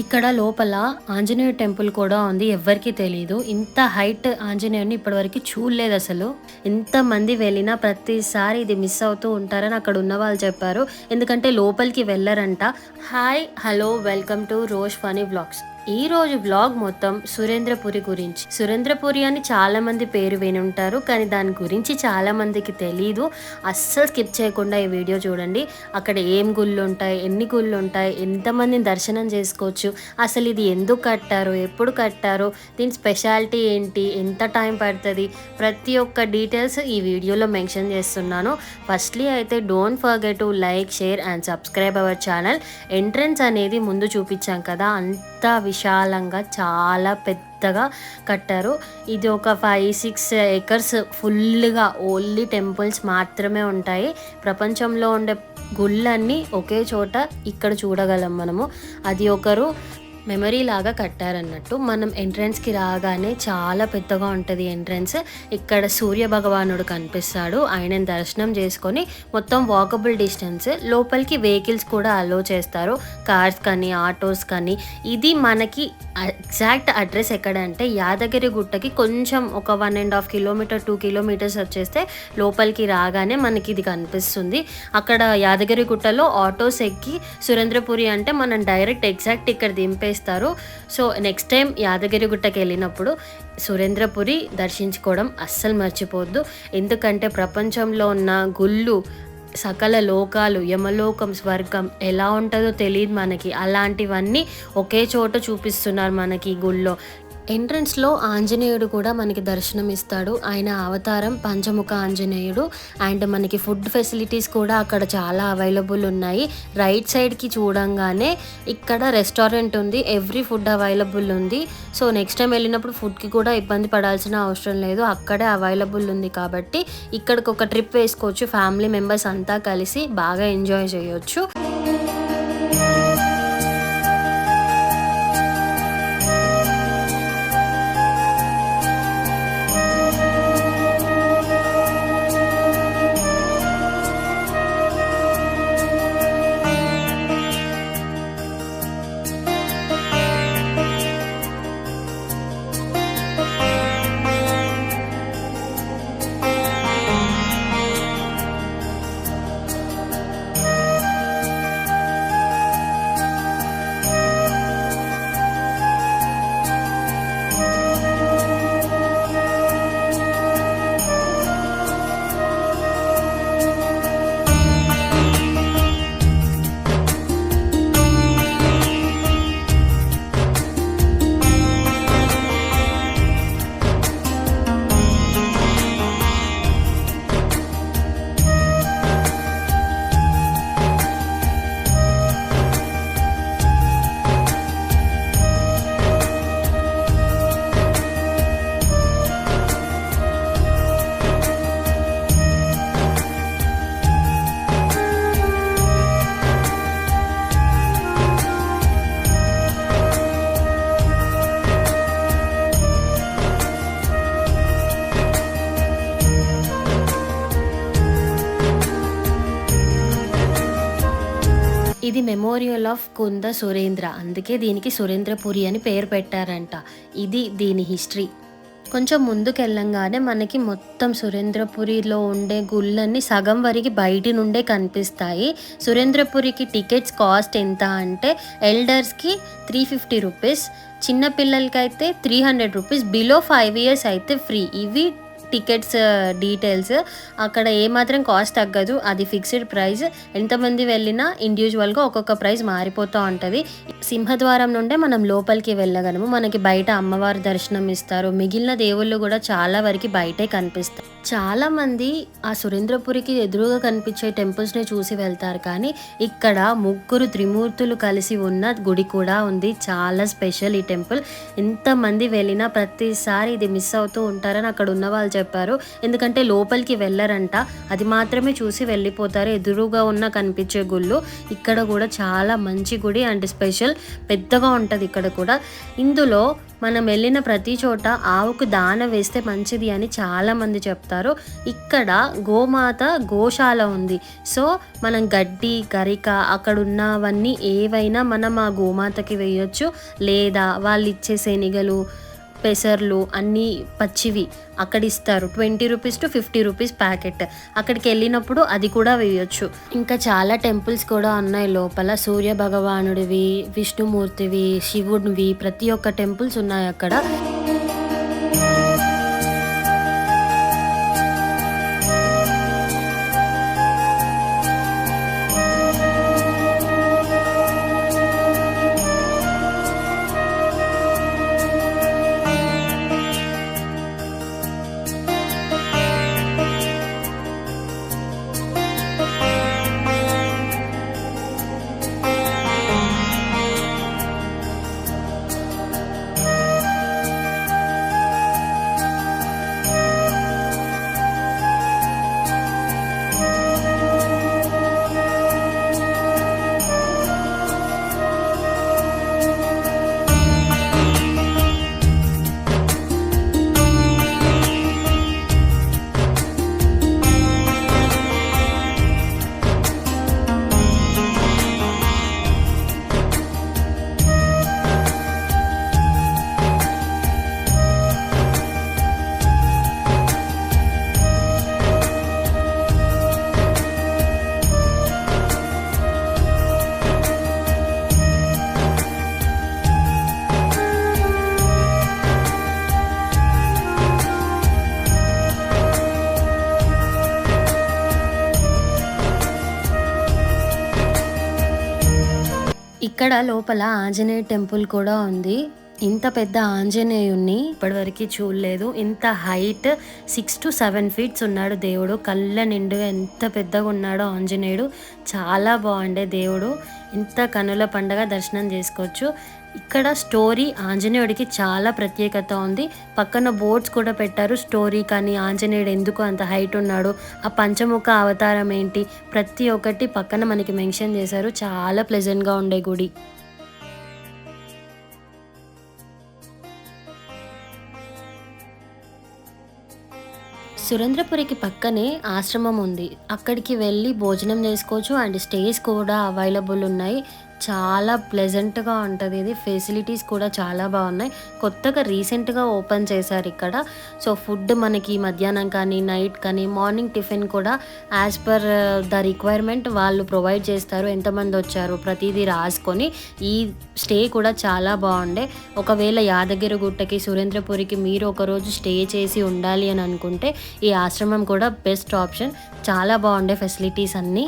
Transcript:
ఇక్కడ లోపల ఆంజనేయ టెంపుల్ కూడా ఉంది ఎవ్వరికీ తెలియదు ఇంత హైట్ ఆంజనేయుని ఇప్పటివరకు చూడలేదు అసలు. ఎంత మంది వెళ్ళినా ప్రతిసారి ఇది మిస్ అవుతూ ఉంటారని అక్కడ ఉన్న వాళ్ళు చెప్పారు. ఎందుకంటే లోపలికి వెళ్ళరంట. Hi hello welcome to rose funny vlogs ఈ రోజు బ్లాగ్ మొత్తం సురేంద్రపురి గురించి. సురేంద్రపురి అని చాలా మంది పేరు వినుంటారు కానీ దాని గురించి చాలా మందికి తెలీదు. అస్సలు స్కిప్ చేయకుండా ఈ వీడియో చూడండి. అక్కడ ఏం గుళ్ళు ఉంటాయి ఎన్ని గుళ్ళు ఉంటాయి ఎంతమందిని దర్శనం చేసుకోవచ్చు అసలు ఇది ఎందుకు కట్టారు ఎప్పుడు కట్టారు దీని స్పెషాలిటీ ఏంటి ఎంత టైం పడుతుంది ప్రతి ఒక్క డీటెయిల్స్ ఈ వీడియోలో మెన్షన్ చేస్తున్నాను. ఫస్ట్లీ అయితే don't forget to like share and subscribe our channel. Entrance అనేది ముందు చూపించాం కదా అంత అంత విశాలంగా చాలా పెద్దగా కట్టారు. ఇది ఒక ఫైవ్ సిక్స్ ఏకర్స్ ఫుల్గా ఓన్లీ టెంపుల్స్ మాత్రమే ఉంటాయి. ప్రపంచంలో ఉండే గుళ్ళన్నీ ఒకే చోట ఇక్కడ చూడగలం మనము. అది ఒకరు మెమరీ లాగా కట్టారన్నట్టు. మనం ఎంట్రన్స్కి రాగానే చాలా పెద్దగా ఉంటుంది ఎంట్రన్స్ ఇక్కడ సూర్య భగవానుడు కనిపిస్తాడు. ఆయన దర్శనం చేసుకొని మొత్తం వాకబుల్ డిస్టెన్స్ లోపలికి వెహికల్స్ కూడా అలో చేస్తారు. కార్స్ కానీ ఆటోస్ కానీ. ఇది మనకి ఎగ్జాక్ట్ అడ్రస్ ఎక్కడ అంటే యాదగిరి గుట్టకి కొంచెం ఒక one and half kilometer two kilometers వచ్చేస్తే లోపలికి రాగానే మనకి ఇది కనిపిస్తుంది. అక్కడ యాదగిరి గుట్టలో ఆటోస్ ఎక్కి సురేంద్రపురి అంటే మనం డైరెక్ట్ ఎగ్జాక్ట్ ఇక్కడ దింపేస్తారు సో నెక్స్ట్ టైం యాదగిరిగుట్టకి వెళ్ళినప్పుడు సురేంద్రపురి దర్శించుకోవడం అస్సలు మర్చిపోవద్దు. ఎందుకంటే ప్రపంచంలో ఉన్న గుళ్ళు సకల లోకాలు యమలోకం స్వర్గం ఎలా ఉంటుందో తెలియదు మనకి. అలాంటివన్నీ ఒకే చోట చూపిస్తున్నారు మనకి గుళ్ళో. ఎంట్రన్స్లో ఆంజనేయుడు కూడా మనకి దర్శనం ఇస్తాడు ఆయన అవతారం పంచముఖ ఆంజనేయుడు. అండ్ మనకి ఫుడ్ ఫెసిలిటీస్ కూడా అక్కడ చాలా అవైలబుల్ ఉన్నాయి. రైట్ సైడ్కి చూడంగానే ఇక్కడ రెస్టారెంట్ ఉంది. ఎవ్రీ ఫుడ్ అవైలబుల్ ఉంది. సో నెక్స్ట్ టైం వెళ్ళినప్పుడు ఫుడ్కి కూడా ఇబ్బంది పడాల్సిన అవసరం లేదు. అక్కడే అవైలబుల్ ఉంది కాబట్టి ఇక్కడికి ఒక ట్రిప్ వేసుకోవచ్చు. ఫ్యామిలీ మెంబర్స్ అంతా కలిసి బాగా ఎంజాయ్ చేయొచ్చు. ఇది మెమోరియల్ ఆఫ్ కుంద సురేంద్ర అందుకే దీనికి సురేంద్రపురి అని పేరు పెట్టారంట. ఇది దీని హిస్టరీ కొంచెం ముందుకెళ్ళంగానే మనకి మొత్తం సురేంద్రపురిలో ఉండే గుళ్ళన్నీ సగం వరకు బయటి నుండే కనిపిస్తాయి. సురేంద్రపురికి టికెట్స్ కాస్ట్ ఎంత అంటే ఎల్డర్స్కి three fifty rupees చిన్నపిల్లలకైతే three hundred rupees below five years అయితే ఫ్రీ ఇవి టికెట్స్ డీటెయిల్స్. అక్కడ ఏమాత్రం కాస్ట్ తగ్గదు. అది ఫిక్స్డ్ ప్రైస్. ఎంతమంది వెళ్ళినా ఇండివిజువల్గా ఒక్కొక్క ప్రైస్ మారిపోతూ ఉంటుంది. సింహద్వారం నుండే మనం లోపలికి వెళ్ళగలము. మనకి బయట అమ్మవారి దర్శనం ఇస్తారు. మిగిలిన దేవుళ్ళు కూడా చాలా వరకు బయటే కనిపిస్తాయి చాలా మంది ఆ సురేంద్రపురికి ఎదురుగా కనిపించే టెంపుల్స్ని చూసి వెళ్తారు. కానీ ఇక్కడ ముగ్గురు త్రిమూర్తులు కలిసి ఉన్న గుడి కూడా ఉంది. చాలా స్పెషల్ ఈ టెంపుల్ ఎంతమంది వెళ్ళినా ప్రతిసారి ఇది మిస్ అవుతూ ఉంటారని అక్కడ ఉన్న వాళ్ళు చెప్పారు. ఎందుకంటే లోపలికి వెళ్ళరంట. అది మాత్రమే చూసి వెళ్ళిపోతారు. ఎదురుగా ఉన్న కనిపించే గుళ్ళు. ఇక్కడ కూడా చాలా మంచి గుడి అండ్ స్పెషల్ పెద్దగా ఉంటుంది ఇక్కడ కూడా. ఇందులో మనం వెళ్ళిన ప్రతి చోట ఆవుకు దాన వేస్తే మంచిది అని చాలామంది చెప్తారు. ఇక్కడ గోమాత గోశాల ఉంది. సో మనం గడ్డి గరిక అక్కడ ఉన్నవన్నీ ఏవైనా మనం ఆ గోమాతకి వేయొచ్చు. లేదా వాళ్ళు ఇచ్చే శనిగలు పెసర్లు అన్నీ పచ్చివి. అక్కడ ఇస్తారు twenty rupees to fifty rupees packet. అక్కడికి వెళ్ళినప్పుడు అది కూడా వేయొచ్చు. ఇంకా చాలా టెంపుల్స్ కూడా ఉన్నాయి లోపల. సూర్య భగవానుడివి విష్ణుమూర్తివి శివుడివి. ప్రతి ఒక్క టెంపుల్స్ ఉన్నాయి అక్కడ. ఇక్కడ లోపల ఆంజనేయ టెంపుల్ కూడా ఉంది. ఇంత పెద్ద ఆంజనేయుణ్ణి ఇప్పటివరకు చూడలేదు. ఇంత height six to seven feets ఉన్నాడు దేవుడు. కళ్ళ నిండుగా ఎంత పెద్దగా ఉన్నాడో ఆంజనేయుడు. చాలా బాగుండే దేవుడు. ఇంత కనుల పండగ దర్శనం చేసుకోవచ్చు. ఇక్కడ స్టోరీ ఆంజనేయుడికి చాలా ప్రత్యేకత ఉంది. పక్కన బోర్డ్స్ కూడా పెట్టారు స్టోరీ కానీ ఆంజనేయుడు ఎందుకు అంత హైట్ ఉన్నాడు ఆ పంచముఖ అవతారం ఏంటి ప్రతి ఒక్కటి పక్కన మనకి మెన్షన్ చేశారు. చాలా ప్లెజెంట్గా ఉండే గుడి. సురేంద్రపురికి పక్కనే ఆశ్రమం ఉంది. అక్కడికి వెళ్ళి భోజనం చేసుకోవచ్చు. అండ్ స్టేస్ కూడా అవైలబుల్ ఉన్నాయి. చాలా ప్లెజెంట్గా ఉంటుంది. ఇది ఫెసిలిటీస్ కూడా చాలా బాగున్నాయి. కొత్తగా రీసెంట్గా ఓపెన్ చేశారు ఇక్కడ. సో ఫుడ్ మనకి మధ్యాహ్నం కానీ నైట్ కానీ మార్నింగ్ టిఫిన్ కూడా యాజ్ పర్ ద రిక్వైర్మెంట్ వాళ్ళు ప్రొవైడ్ చేస్తారు. ఎంతమంది వచ్చారు ప్రతిదీ రాసుకొని ఈ స్టే కూడా చాలా బాగుండే. ఒకవేళ యాదగిరి గుట్టకి సురేంద్రపురికి మీరు ఒకరోజు స్టే చేసి ఉండాలి అని అనుకుంటే ఈ ఆశ్రమం కూడా బెస్ట్ ఆప్షన్ చాలా బాగుండే ఫెసిలిటీస్ అన్నీ.